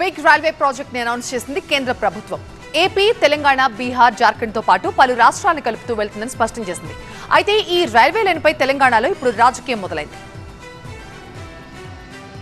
Big railway ప్రాజెక్ట్ని announce చేసింది కేంద్ర ప్రభుత్వం. ఏపీ తెలంగాణ బీహార్ జార్ఖండ్తో పాటు పలు రాష్ట్రాలను కలుపుతూ వెళ్తుందని స్పష్టం చేసింది. అయితే ఈ రైల్వే లైన్పై తెలంగాణలో ఇప్పుడు రాజకీయం మొదలైంది.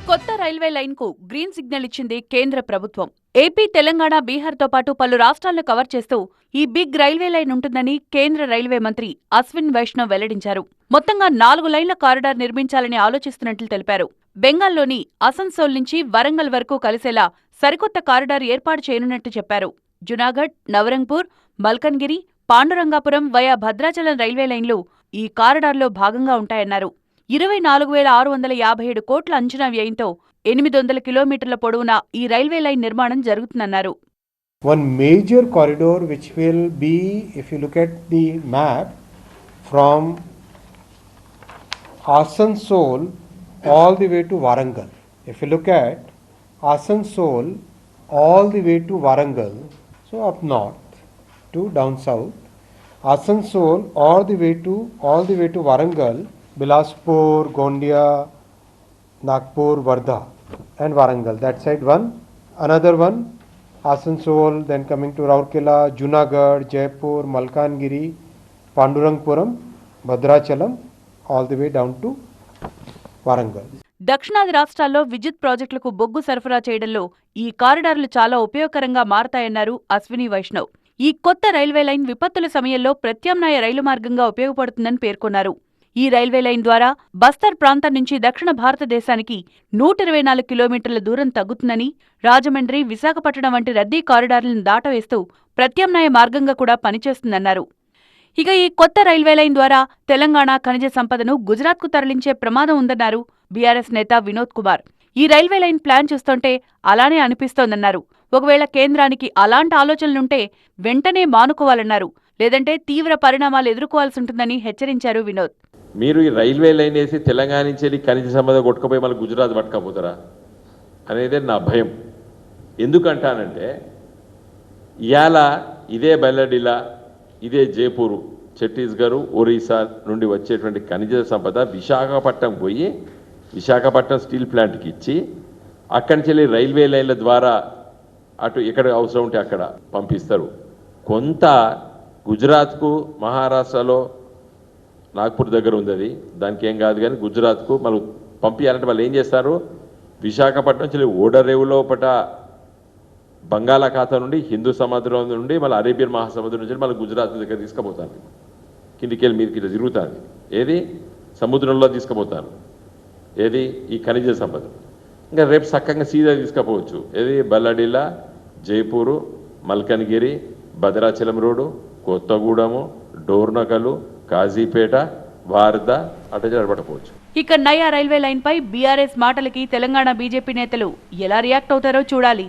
కొత్త రైల్వే లైన్కు గ్రీన్ సిగ్నల్ ఇచ్చింది కేంద్ర ప్రభుత్వం. ఏపీ తెలంగాణ బీహార్తో పాటు పలు రాష్ట్రాలను కవర్ చేస్తూ ఈ బిగ్ రైల్వే లైన్ ఉంటుందని కేంద్ర రైల్వే మంత్రి అశ్విన్ వైష్ణవ్ వెల్లడించారు. మొత్తంగా నాలుగు లైన్ల కారిడార్ నిర్మించాలని ఆలోచిస్తున్నట్లు తెలిపారు. బెంగాల్లోని అసన్సోల్ నుంచి వరంగల్ వరకు కలిసేలా సరికొత్త కారిడార్ ఏర్పాటు చేయనున్నట్టు చెప్పారు. జునాగఢ్ నవరంగ్పూర్ మల్కన్గిరి పాండురంగాపురం వయా భద్రాచలం రైల్వే లైన్లు ఈ కారిడార్లో భాగంగా ఉంటాయన్నారు. ఇరవై నాలుగు వేల ఆరు వందల యాభై ఏడు కోట్ల అంచనా వ్యయంతో ఎనిమిది వందల కిలోమీటర్ల పొడవున ఈ రైల్వే లైన్ నిర్మాణం జరుగుతుందన్నారు. One major corridor which will be, if you look at the map from Asansol all the way to Warangal if you look at Asansol all the way to Warangal, so up north to down south, Asansol all the way to all the way to Warangal, Bilaspur, Gondia, Nagpur, Vardha, and Warangal. That side one. Another one, Asansol, then coming to Raurkela, Junagadh, Jaipur, Malkangiri, Pandurangpuram, Bhadrachalam, all the way down to Warangal. దక్షిణాది రాష్ట్రాల్లో విద్యుత్ ప్రాజెక్టులకు బొగ్గు సరఫరా చేయడంలో ఈ కారిడార్లు చాలా ఉపయోగకరంగా మారతాయన్నారు అశ్విని వైష్ణవ్. ఈ కొత్త రైల్వే లైన్ విపత్తుల సమయంలో ప్రత్యామ్నాయ రైలు మార్గంగా ఉపయోగపడుతుందని పేర్కొన్నారు. ఈ రైల్వే లైన్ ద్వారా బస్తర్ ప్రాంతం నుంచి దక్షిణ భారతదేశానికి నూట ఇరవై నాలుగు కిలోమీటర్ల దూరం తగ్గుతుందని రాజమండ్రి విశాఖపట్నం వంటి రద్దీ కారిడార్లను దాటవేస్తూ ప్రత్యామ్నాయ మార్గంగా కూడా పనిచేస్తుందన్నారు. ఇక ఈ కొత్త రైల్వే లైన్ ద్వారా తెలంగాణ ఖనిజ సంపదను గుజరాత్కు తరలించే ప్రమాదం ఉందన్నారు బీఆర్ఎస్ నేత వినోద్ కుమార్. ఈ రైల్వే లైన్ ప్లాన్ చూస్తుంటే అలానే అనిపిస్తోందన్నారు. ఒకవేళ కేంద్రానికి అలాంటి ఆలోచనలుంటే వెంటనే మానుకోవాలన్నారు. లేదంటే తీవ్ర పరిణామాలు ఎదుర్కోవాల్సి ఉంటుందని హెచ్చరించారు వినోద్. మీరు ఈ రైల్వే లైన్ వేసి తెలంగాణ నుంచి ఖనిజ సంపద కొట్టుకుపోయి మళ్ళీ గుజరాత్ పట్టుకపోతారా? అనేది నా భయం. ఎందుకంటానంటే ఇవాళ ఇదే బెల్లడిలా ఇదే జైపూరు ఛత్తీస్గఢ్ ఒరిస్సా నుండి వచ్చేటువంటి ఖనిజ సంపద విశాఖపట్నం పోయి విశాఖపట్నం స్టీల్ ప్లాంట్కి ఇచ్చి అక్కడి నుంచి వెళ్ళి రైల్వే లైన్ల ద్వారా అటు ఎక్కడ అవసరం ఉంటే అక్కడ పంపిస్తారు. కొంత గుజరాత్కు మహారాష్ట్రలో నాగ్పూర్ దగ్గర ఉంది అది. దానికి ఏం కాదు కానీ గుజరాత్కు మళ్ళీ పంపించాలంటే వాళ్ళు ఏం చేస్తారు? విశాఖపట్నం నుంచి ఓడరేవులో పట బంగాళాఖాతం నుండి హిందూ సముద్రం నుండి మళ్ళీ అరేబియన్ మహాసముద్రం నుంచి మళ్ళీ గుజరాత్ దగ్గర తీసుకుపోతారు. కిందికి వెళ్ళి మీరు ఇట్లా తిరుగుతుంది ఏది? సముద్రంలో తీసుకుపోతారు. ఏది? ఈ ఖనిజ సంపద. ఇంకా రేపు చక్కగా సీదా తీసుకుపోవచ్చు. ఏది? బల్లడిలా జైపూరు మల్కన్గిరి భద్రాచలం రోడ్డు కొత్తగూడెము డోర్నకలు కాజీపేట వారద అటు ఇక నయా రైల్వే లైన్పై బీఆర్ఎస్ మాటలకి తెలంగాణ బీజేపీ నేతలు ఎలా రియాక్ట్ అవుతారో చూడాలి.